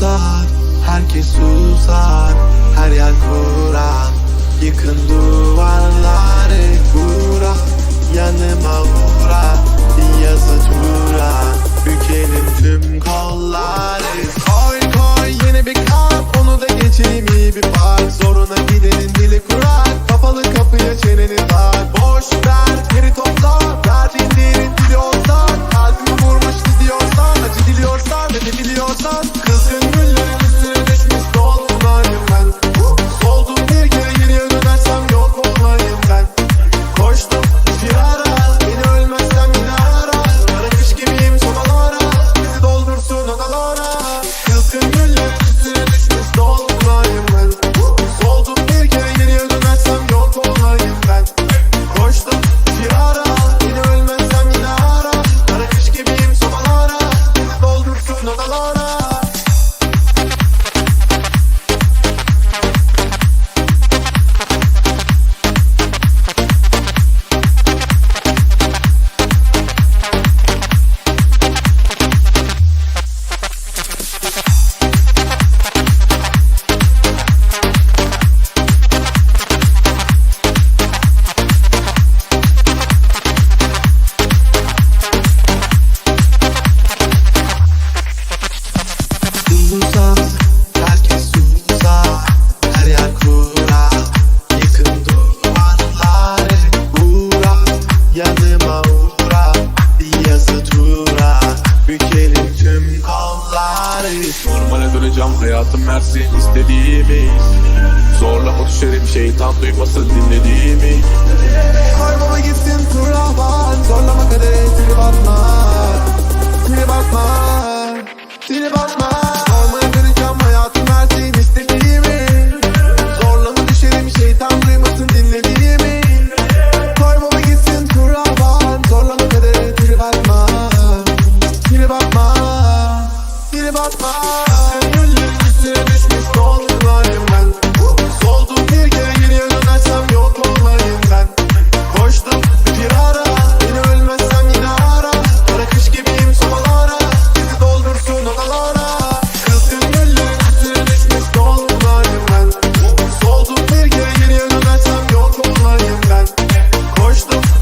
susar Herkes susar Her yer Kur'an Yıkın duvarları Vura Yanıma vura Yazı tura Bükelim tüm kolları. Koy koy yeni bir kalp Onu da geçeyim iyi bir park. Zoruna gidenin dili kurar Kapalı kapıya çeneni tak. Boş ver yanıma uğra yazı tura. Bükelim tüm kolları. Normale döneceğim hayatım versin istediğimi. Zorlama düşerim şeytan duymasın dinlediğimi. Koy baba gitsin kuraban Zorlama kadere trip atma Trip atma Trip atma my mind.